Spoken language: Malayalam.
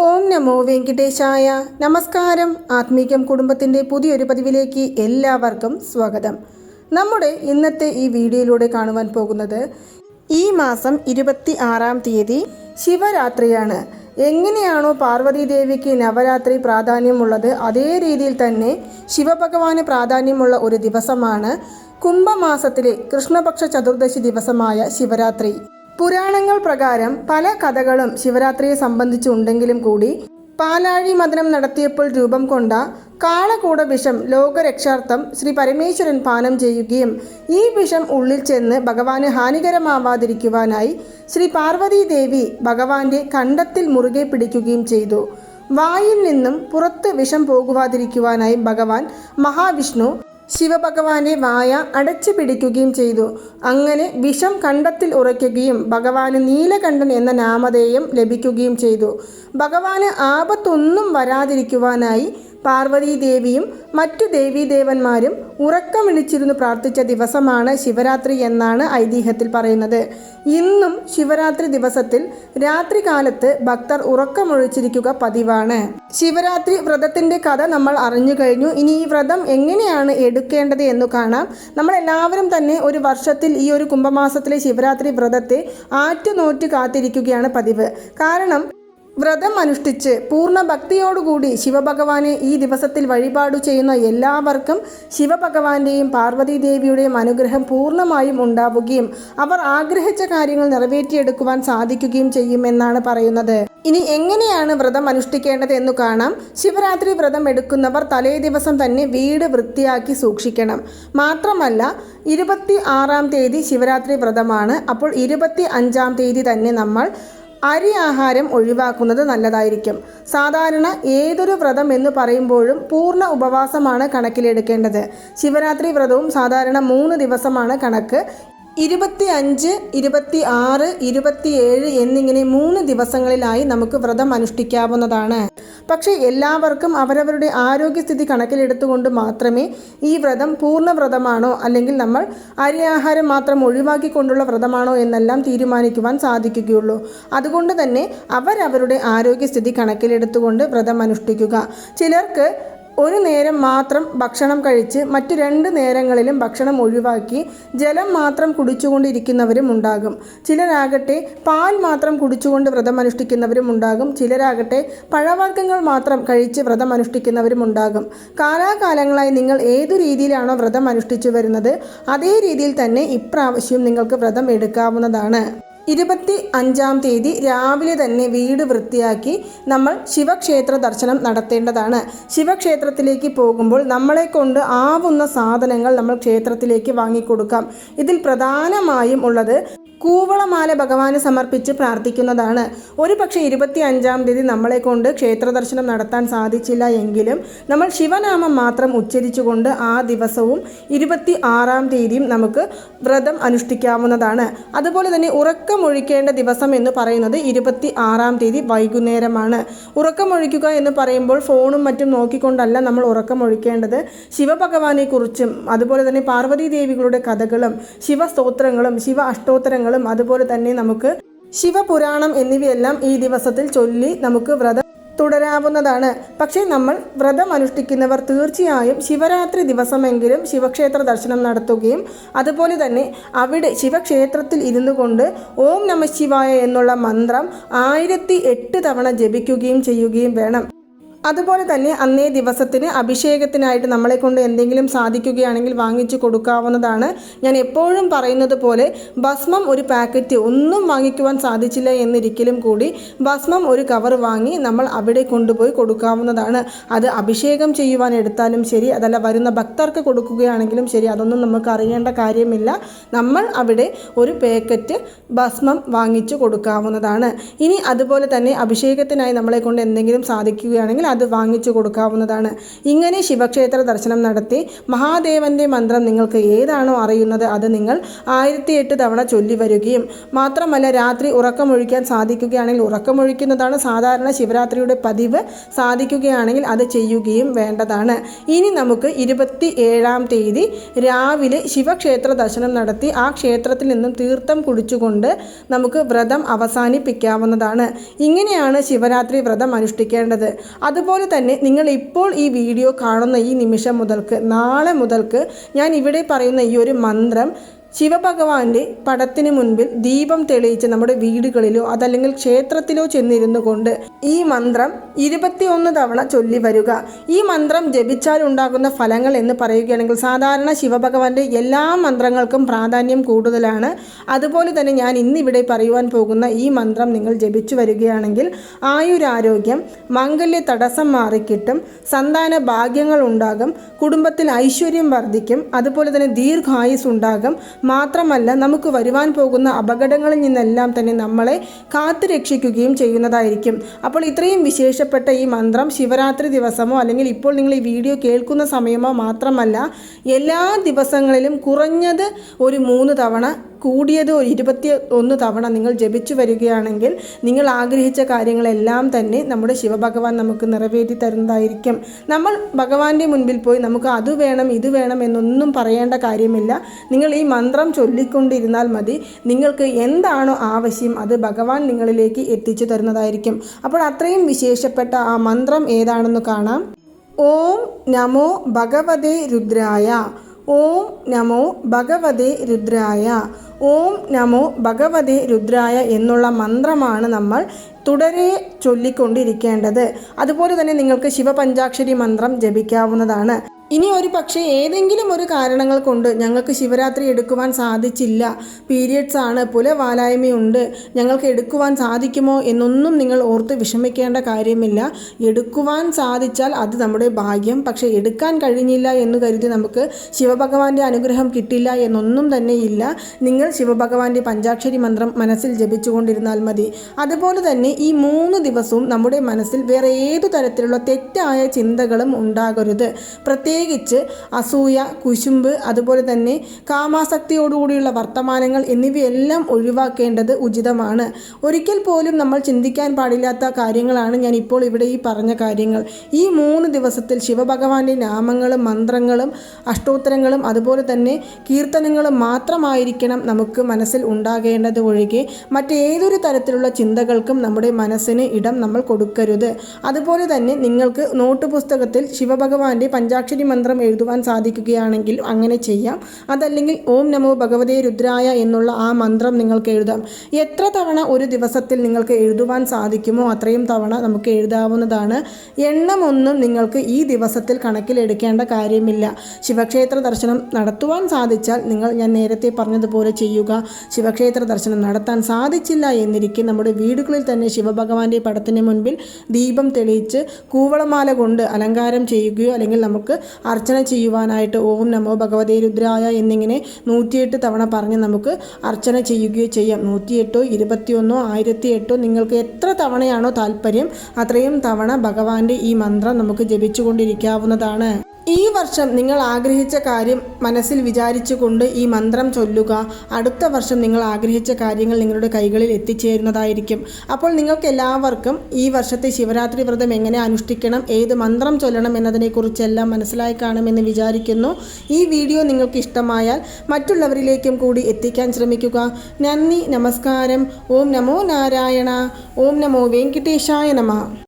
ഓം നമോ വെങ്കിടേശായ നമസ്കാരം. ആത്മീകം കുടുംബത്തിന്റെ പുതിയൊരു പതിവിലേക്ക് എല്ലാവർക്കും സ്വാഗതം. നമ്മുടെ ഇന്നത്തെ ഈ വീഡിയോയിലൂടെ കാണുവാൻ പോകുന്നത് ഈ മാസം ഇരുപത്തി ആറാം തീയതി ശിവരാത്രിയാണ്. എങ്ങനെയാണോ പാർവതീദേവിക്ക് നവരാത്രി പ്രാധാന്യമുള്ളത് അതേ രീതിയിൽ തന്നെ ശിവഭഗവാന് പ്രാധാന്യമുള്ള ഒരു ദിവസമാണ് കുംഭമാസത്തിലെ കൃഷ്ണപക്ഷ ചതുർദശി ദിവസമായ ശിവരാത്രി. പുരാണങ്ങൾ പ്രകാരം പല കഥകളും ശിവരാത്രിയെ സംബന്ധിച്ചുണ്ടെങ്കിലും കൂടി പാലാഴി മദനം നടത്തിയപ്പോൾ രൂപം കൊണ്ട കാളകൂട വിഷം ലോകരക്ഷാർത്ഥം ശ്രീ പരമേശ്വരൻ പാനം ചെയ്യുകയും ഈ വിഷം ഉള്ളിൽ ചെന്ന് ഭഗവാന് ഹാനികരമാവാതിരിക്കുവാനായി ശ്രീ പാർവതീദേവി ഭഗവാന്റെ കണ്ടത്തിൽ മുറുകെ പിടിക്കുകയും ചെയ്തു. വായിൽ നിന്നും പുറത്ത് വിഷം പോകുവാതിരിക്കുവാനായി ഭഗവാൻ മഹാവിഷ്ണു ശിവഭഗവാന്റെ വായ അടച്ചു പിടിക്കുകയും ചെയ്തു. അങ്ങനെ വിഷം കണ്ടത്തിൽ ഉറയ്ക്കുകയും ഭഗവാന് നീലകണ്ഠൻ എന്ന നാമധേയം ലഭിക്കുകയും ചെയ്തു. ഭഗവാന് ആപത്തൊന്നും വരാതിരിക്കുവാനായി പാർവതീ ദേവിയും മറ്റു ദേവീദേവന്മാരും ഉറക്കം വിളിച്ചിരുന്നു പ്രാർത്ഥിച്ച ദിവസമാണ് ശിവരാത്രി എന്നാണ് ഐതിഹ്യത്തിൽ പറയുന്നത്. ഇന്നും ശിവരാത്രി ദിവസത്തിൽ രാത്രികാലത്ത് ഭക്തർ ഉറക്കമൊഴിച്ചിരിക്കുക പതിവാണ്. ശിവരാത്രി വ്രതത്തിന്റെ കഥ നമ്മൾ അറിഞ്ഞു കഴിഞ്ഞു. ഇനി ഈ വ്രതം എങ്ങനെയാണ് എടുക്കേണ്ടത് എന്ന് കാണാം. നമ്മൾ എല്ലാവരും തന്നെ ഒരു വർഷത്തിൽ ഈ ഒരു കുംഭമാസത്തിലെ ശിവരാത്രി വ്രതത്തെ ആറ്റുനോറ്റ് കാത്തിരിക്കുകയാണ് പതിവ്. കാരണം വ്രതം അനുഷ്ഠിച്ച് പൂർണ ഭക്തിയോടുകൂടി ശിവഭഗവാനെ ഈ ദിവസത്തിൽ വഴിപാടു ചെയ്യുന്ന എല്ലാവർക്കും ശിവഭഗവാന്റെയും പാർവതീദേവിയുടെയും അനുഗ്രഹം പൂർണമായും ഉണ്ടാവുകയും അവർ ആഗ്രഹിച്ച കാര്യങ്ങൾ നിറവേറ്റിയെടുക്കുവാൻ സാധിക്കുകയും ചെയ്യുമെന്നാണ് പറയുന്നത്. ഇനി എങ്ങനെയാണ് വ്രതം അനുഷ്ഠിക്കേണ്ടത് എന്ന് കാണാം. ശിവരാത്രി വ്രതം എടുക്കുന്നവർ തലേ ദിവസം തന്നെ വീട് വൃത്തിയാക്കി സൂക്ഷിക്കണം. മാത്രമല്ല ഇരുപത്തി ആറാം തീയതി ശിവരാത്രി വ്രതമാണ്. അപ്പോൾ ഇരുപത്തി അഞ്ചാം തീയതി തന്നെ നമ്മൾ അരി ആഹാരം ഒഴിവാക്കുന്നത് നല്ലതായിരിക്കും. സാധാരണ ഏതൊരു വ്രതം എന്ന് പറയുമ്പോഴും പൂർണ ഉപവാസമാണ് കണക്കിലെടുക്കേണ്ടത്. ശിവരാത്രി വ്രതവും സാധാരണ മൂന്ന് ദിവസമാണ് കണക്ക്. ഇരുപത്തി അഞ്ച് ഇരുപത്തി ആറ് ഇരുപത്തിയേഴ് എന്നിങ്ങനെ മൂന്ന് ദിവസങ്ങളിലായി നമുക്ക് വ്രതം അനുഷ്ഠിക്കാവുന്നതാണ്. പക്ഷേ എല്ലാവർക്കും അവരവരുടെ ആരോഗ്യസ്ഥിതി കണക്കിലെടുത്തുകൊണ്ട് മാത്രമേ ഈ വ്രതം പൂർണ വ്രതമാണോ അല്ലെങ്കിൽ നമ്മൾ അരിയാഹാരം മാത്രം ഒഴിവാക്കിക്കൊണ്ടുള്ള വ്രതമാണോ എന്നെല്ലാം തീരുമാനിക്കുവാൻ സാധിക്കുകയുള്ളൂ. അതുകൊണ്ട് തന്നെ അവരവരുടെ ആരോഗ്യസ്ഥിതി കണക്കിലെടുത്തുകൊണ്ട് വ്രതം അനുഷ്ഠിക്കുക. ചിലർക്ക് ഒരു നേരം മാത്രം ഭക്ഷണം കഴിച്ച് മറ്റു രണ്ട് നേരങ്ങളിലും ഭക്ഷണം ഒഴിവാക്കി ജലം മാത്രം കുടിച്ചുകൊണ്ടിരിക്കുന്നവരും ഉണ്ടാകും. ചിലരാകട്ടെ പാൽ മാത്രം കുടിച്ചുകൊണ്ട് വ്രതം അനുഷ്ഠിക്കുന്നവരും ഉണ്ടാകും. ചിലരാകട്ടെ പഴവർഗങ്ങൾ മാത്രം കഴിച്ച് വ്രതം അനുഷ്ഠിക്കുന്നവരും ഉണ്ടാകും. കാലാകാലങ്ങളായി നിങ്ങൾ ഏതു രീതിയിലാണോ വ്രതം അനുഷ്ഠിച്ചു വരുന്നത് അതേ രീതിയിൽ തന്നെ ഇപ്രാവശ്യം നിങ്ങൾക്ക് വ്രതം എടുക്കാവുന്നതാണ്. ഇരുപത്തി അഞ്ചാം തീയതി രാവിലെ തന്നെ വീട് വൃത്തിയാക്കി നമ്മൾ ശിവക്ഷേത്ര ദർശനം നടത്തേണ്ടതാണ്. ശിവക്ഷേത്രത്തിലേക്ക് പോകുമ്പോൾ നമ്മളെ കൊണ്ട് ആവുന്ന സാധനങ്ങൾ നമ്മൾ ക്ഷേത്രത്തിലേക്ക് വാങ്ങിക്കൊടുക്കാം. ഇതിൽ പ്രധാനമായും ഉള്ളത് കൂവളമാല ഭഗവാന് സമർപ്പിച്ച് പ്രാർത്ഥിക്കുന്നതാണ്. ഒരു പക്ഷേ ഇരുപത്തി അഞ്ചാം തീയതി നമ്മളെ കൊണ്ട് ക്ഷേത്ര ദർശനം നടത്താൻ സാധിച്ചില്ല എങ്കിലും നമ്മൾ ശിവനാമം മാത്രം ഉച്ചരിച്ചുകൊണ്ട് ആ ദിവസവും ഇരുപത്തി ആറാം തീയതിയും നമുക്ക് വ്രതം അനുഷ്ഠിക്കാവുന്നതാണ്. അതുപോലെ തന്നെ ഉറക്കമൊഴിക്കേണ്ട ദിവസം എന്ന് പറയുന്നത് ഇരുപത്തി ആറാം തീയതി വൈകുന്നേരമാണ്. ഉറക്കമൊഴിക്കുക എന്ന് പറയുമ്പോൾ ഫോണും മറ്റും നോക്കിക്കൊണ്ടല്ല നമ്മൾ ഉറക്കമൊഴിക്കേണ്ടത്. ശിവഭഗവാനെക്കുറിച്ചും അതുപോലെ തന്നെ പാർവതീദേവികളുടെ കഥകളും ശിവസ്തോത്രങ്ങളും ശിവ അഷ്ടോത്തരങ്ങളും അതുപോലെ തന്നെ നമുക്ക് ശിവപുരാണം എന്നിവയെല്ലാം ഈ ദിവസത്തിൽ ചൊല്ലി നമുക്ക് വ്രതം തുടരാവുന്നതാണ്. പക്ഷേ നമ്മൾ വ്രതം അനുഷ്ഠിക്കുന്നവർ തീർച്ചയായും ശിവരാത്രി ദിവസമെങ്കിലും ശിവക്ഷേത്ര ദർശനം നടത്തുകയും അതുപോലെ തന്നെ അവിടെ ശിവക്ഷേത്രത്തിൽ ഇരുന്നു കൊണ്ട് ഓം നമ ശിവായ എന്നുള്ള മന്ത്രം ആയിരത്തി എട്ട് തവണ ജപിക്കുകയും ചെയ്യുകയും വേണം. അതുപോലെ തന്നെ അന്നേ ദിവസത്തിന് അഭിഷേകത്തിനായിട്ട് നമ്മളെ കൊണ്ട് എന്തെങ്കിലും സാധിക്കുകയാണെങ്കിൽ വാങ്ങിച്ചു കൊടുക്കാവുന്നതാണ്. ഞാൻ എപ്പോഴും പറയുന്നത് പോലെ ഭസ്മം ഒരു പാക്കറ്റ് ഒന്നും വാങ്ങിക്കുവാൻ സാധിച്ചില്ല എന്നിരിക്കലും കൂടി ഭസ്മം ഒരു കവർ വാങ്ങി നമ്മൾ അവിടെ കൊണ്ടുപോയി കൊടുക്കാവുന്നതാണ്. അത് അഭിഷേകം ചെയ്യുവാൻ എടുത്താലും ശരി അതല്ല വരുന്ന ഭക്തർക്ക് കൊടുക്കുകയാണെങ്കിലും ശരി അതൊന്നും നമുക്ക് അറിയേണ്ട കാര്യമില്ല. നമ്മൾ അവിടെ ഒരു പാക്കറ്റ് ഭസ്മം വാങ്ങിച്ചു കൊടുക്കാവുന്നതാണ്. ഇനി അതുപോലെ തന്നെ അഭിഷേകത്തിനായി നമ്മളെ കൊണ്ട് എന്തെങ്കിലും സാധിക്കുകയാണെങ്കിൽ അത് വാങ്ങിച്ചു കൊടുക്കാവുന്നതാണ്. ഇങ്ങനെ ശിവക്ഷേത്ര ദർശനം നടത്തി മഹാദേവന്റെ മന്ത്രം നിങ്ങൾക്ക് ഏതാണോ അറിയുന്നത് അത് നിങ്ങൾ ആയിരത്തി എട്ട് തവണ ചൊല്ലി വരികയും മാത്രമല്ല രാത്രി ഉറക്കമൊഴിക്കാൻ സാധിക്കുകയാണെങ്കിൽ ഉറക്കമൊഴിക്കുന്നതാണ് സാധാരണ ശിവരാത്രിയുടെ പതിവ്. സാധിക്കുകയാണെങ്കിൽ അത് ചെയ്യുകയും വേണ്ടതാണ്. ഇനി നമുക്ക് ഇരുപത്തി ഏഴാം തീയതി രാവിലെ ശിവക്ഷേത്ര ദർശനം നടത്തി ആ ക്ഷേത്രത്തിൽ നിന്നും തീർത്ഥം കുടിച്ചുകൊണ്ട് നമുക്ക് വ്രതം അവസാനിപ്പിക്കാവുന്നതാണ്. ഇങ്ങനെയാണ് ശിവരാത്രി വ്രതം അനുഷ്ഠിക്കേണ്ടത്. അതുപോലെ തന്നെ നിങ്ങൾ ഇപ്പോൾ ഈ വീഡിയോ കാണുന്ന ഈ നിമിഷം മുതൽക്ക് നാളെ മുതൽക്ക് ഞാൻ ഇവിടെ പറയുന്ന ഈ ഒരു മന്ത്രം ശിവഭഗവാന്റെ പടത്തിന് മുൻപിൽ ദീപം തെളിയിച്ച് നമ്മുടെ വീടുകളിലോ അതല്ലെങ്കിൽ ക്ഷേത്രത്തിലോ ചെന്നിരുന്നു കൊണ്ട് ഈ മന്ത്രം ഇരുപത്തിയൊന്ന് തവണ ചൊല്ലി വരിക. ഈ മന്ത്രം ജപിച്ചാൽ ഉണ്ടാകുന്ന ഫലങ്ങൾ എന്ന് പറയുകയാണെങ്കിൽ സാധാരണ ശിവഭഗവാന്റെ എല്ലാ മന്ത്രങ്ങൾക്കും പ്രാധാന്യം കൂടുതലാണ്. അതുപോലെ തന്നെ ഞാൻ ഇന്നിവിടെ പറയുവാൻ പോകുന്ന ഈ മന്ത്രം നിങ്ങൾ ജപിച്ചു വരികയാണെങ്കിൽ ആയുരാരോഗ്യം മംഗല്യ തടസ്സം മാറിക്കിട്ടും സന്താന ഭാഗ്യങ്ങൾ ഉണ്ടാകും കുടുംബത്തിൽ ഐശ്വര്യം വർദ്ധിക്കും അതുപോലെ തന്നെ ദീർഘായുസ് ഉണ്ടാകും മാത്രമല്ല നമുക്ക് വരുവാൻ പോകുന്ന അപകടങ്ങളിൽ നിന്നെല്ലാം തന്നെ നമ്മളെ കാത്തു രക്ഷിക്കുകയും ചെയ്യുന്നതായിരിക്കും. അപ്പോൾ ഇത്രയും വിശേഷപ്പെട്ട ഈ മന്ത്രം ശിവരാത്രി ദിവസമോ അല്ലെങ്കിൽ ഇപ്പോൾ നിങ്ങൾ ഈ വീഡിയോ കേൾക്കുന്ന സമയമോ മാത്രമല്ല എല്ലാ ദിവസങ്ങളിലും കുറഞ്ഞത് ഒരു മൂന്ന് തവണ കൂടിയത് ഒരു ഇരുപത്തി ഒന്ന് തവണ നിങ്ങൾ ജപിച്ചു വരികയാണെങ്കിൽ നിങ്ങൾ ആഗ്രഹിച്ച കാര്യങ്ങളെല്ലാം തന്നെ നമ്മുടെ ശിവഭഗവാൻ നമുക്ക് നിറവേറ്റി തരുന്നതായിരിക്കും. നമ്മൾ ഭഗവാന്റെ മുൻപിൽ പോയി നമുക്ക് അത് വേണം ഇത് വേണം എന്നൊന്നും പറയേണ്ട കാര്യമില്ല. നിങ്ങൾ ഈ മന്ത്രം ചൊല്ലിക്കൊണ്ടിരുന്നാൽ മതി. നിങ്ങൾക്ക് എന്താണോ ആവശ്യം അത് ഭഗവാൻ നിങ്ങളിലേക്ക് എത്തിച്ചു തരുന്നതായിരിക്കും. അപ്പോൾ അത്രയും വിശേഷപ്പെട്ട ആ മന്ത്രം ഏതാണെന്ന് കാണാം. ഓം നമോ ഭഗവതേ രുദ്രായ. ഓം നമോ ഭഗവതേ രുദ്രായ. ഓം നമോ ഭഗവതേ രുദ്രായ എന്നുള്ള മന്ത്രമാണ് നമ്മൾ തുടരെ ചൊല്ലിക്കൊണ്ടിരിക്കേണ്ടത്. അതുപോലെ തന്നെ നിങ്ങൾക്ക് ശിവപഞ്ചാക്ഷരി മന്ത്രം ജപിക്കാവുന്നതാണ്. ഇനി ഒരു പക്ഷേ ഏതെങ്കിലും ഒരു കാരണങ്ങൾ കൊണ്ട് ഞങ്ങൾക്ക് ശിവരാത്രി എടുക്കുവാൻ സാധിച്ചില്ല. പീരിയഡ്സ് ആണ് പുലവാലായ്മയുണ്ട്. ഞങ്ങൾക്ക് എടുക്കുവാൻ സാധിക്കുമോ എന്നൊന്നും നിങ്ങൾ ഓർത്ത് വിഷമിക്കേണ്ട കാര്യമില്ല. എടുക്കുവാൻ സാധിച്ചാൽ അത് നമ്മുടെ ഭാഗ്യം. പക്ഷേ എടുക്കാൻ കഴിഞ്ഞില്ല എന്ന് കരുതി നമുക്ക് ശിവഭഗവാന്റെ അനുഗ്രഹം കിട്ടില്ല എന്നൊന്നും തന്നെ ഇല്ല. നിങ്ങൾ ശിവഭഗവാന്റെ പഞ്ചാക്ഷരി മന്ത്രം മനസ്സിൽ ജപിച്ചുകൊണ്ടിരുന്നാൽ മതി. അതുപോലെ തന്നെ ഈ മൂന്ന് ദിവസവും നമ്മുടെ മനസ്സിൽ വേറെ ഏതു തരത്തിലുള്ള തെറ്റായ ചിന്തകളും ഉണ്ടാകരുത്. പ്രത്യേക പ്രത്യേകിച്ച് അസൂയ കുശുമ്പ് അതുപോലെ തന്നെ കാമാസക്തിയോടുകൂടിയുള്ള വർത്തമാനങ്ങൾ എന്നിവയെല്ലാം ഒഴിവാക്കേണ്ടത് ഉചിതമാണ്. ഒരിക്കൽ പോലും നമ്മൾ ചിന്തിക്കാൻ പാടില്ലാത്ത കാര്യങ്ങളാണ് ഞാൻ ഇപ്പോൾ ഇവിടെ ഈ പറഞ്ഞ കാര്യങ്ങൾ. ഈ മൂന്ന് ദിവസത്തിൽ ശിവഭഗവാന്റെ നാമങ്ങളും മന്ത്രങ്ങളും അഷ്ടോത്തരങ്ങളും അതുപോലെ തന്നെ കീർത്തനങ്ങളും മാത്രമായിരിക്കണം നമുക്ക് മനസ്സിൽ ഉണ്ടാകേണ്ടത് ഒഴികെ മറ്റേതൊരു തരത്തിലുള്ള ചിന്തകൾക്കും നമ്മുടെ മനസ്സിന് ഇടം നമ്മൾ കൊടുക്കരുത്. അതുപോലെ തന്നെ നിങ്ങൾക്ക് നോട്ട് പുസ്തകത്തിൽ ശിവഭഗവാന്റെ പഞ്ചാക്ഷരി മന്ത്രം എഴുതുവാൻ സാധിക്കുകയാണെങ്കിൽ അങ്ങനെ ചെയ്യാം. അതല്ലെങ്കിൽ ഓം നമോ ഭഗവതേ രുദ്രായ എന്നുള്ള ആ മന്ത്രം നിങ്ങൾക്ക് എഴുതാം. എത്ര തവണ ഒരു ദിവസത്തിൽ നിങ്ങൾക്ക് എഴുതുവാൻ സാധിക്കുമോ അത്രയും തവണ നമുക്ക് എഴുതാവുന്നതാണ്. എണ്ണമൊന്നും നിങ്ങൾക്ക് ഈ ദിവസത്തിൽ കണക്കിലെടുക്കേണ്ട കാര്യമില്ല. ശിവക്ഷേത്ര ദർശനം നടത്തുവാൻ സാധിച്ചാൽ നിങ്ങൾ ഞാൻ നേരത്തെ പറഞ്ഞതുപോലെ ചെയ്യുക. ശിവക്ഷേത്ര ദർശനം നടത്താൻ സാധിച്ചില്ല എന്നിരിക്കെ നമ്മുടെ വീടുകളിൽ തന്നെ ശിവഭഗവാന്റെ പടത്തിന് മുൻപിൽ ദീപം തെളിയിച്ച് കൂവളമാല കൊണ്ട് അലങ്കാരം ചെയ്യുകയോ അല്ലെങ്കിൽ നമുക്ക് അർച്ചന ചെയ്യുവാനായിട്ട് ഓം നമോ ഭഗവതേ രുദ്രായ എന്നിങ്ങനെ നൂറ്റിയെട്ട് തവണ പറഞ്ഞ് നമുക്ക് അർച്ചന ചെയ്യുകയോ ചെയ്യാം. നൂറ്റിയെട്ടോ ഇരുപത്തിയൊന്നോ ആയിരത്തി എട്ടോ നിങ്ങൾക്ക് എത്ര തവണയാണോ താല്പര്യം അത്രയും തവണ ഭഗവാന്റെ ഈ മന്ത്രം നമുക്ക് ജപിച്ചുകൊണ്ടിരിക്കാവുന്നതാണ്. ഈ വർഷം നിങ്ങൾ ആഗ്രഹിച്ച കാര്യം മനസ്സിൽ വിചാരിച്ചുകൊണ്ട് ഈ മന്ത്രം ചൊല്ലുക. അടുത്ത വർഷം നിങ്ങൾ ആഗ്രഹിച്ച കാര്യങ്ങൾ നിങ്ങളുടെ കൈകളിൽ എത്തിച്ചേരുന്നതായിരിക്കും. അപ്പോൾ നിങ്ങൾക്ക് എല്ലാവർക്കും ഈ വർഷത്തെ ശിവരാത്രി വ്രതം എങ്ങനെ അനുഷ്ഠിക്കണം ഏത് മന്ത്രം ചൊല്ലണം എന്നതിനെക്കുറിച്ചെല്ലാം മനസ്സിലായി കാണുമെന്ന് വിചാരിക്കുന്നു. ഈ വീഡിയോ നിങ്ങൾക്ക് ഇഷ്ടമായാൽ മറ്റുള്ളവരിലേക്കും കൂടി എത്തിക്കാൻ ശ്രമിക്കുക. നന്ദി നമസ്കാരം. ഓം നമോ നാരായണ. ഓം നമോ വെങ്കിട്ടേശായ നമ.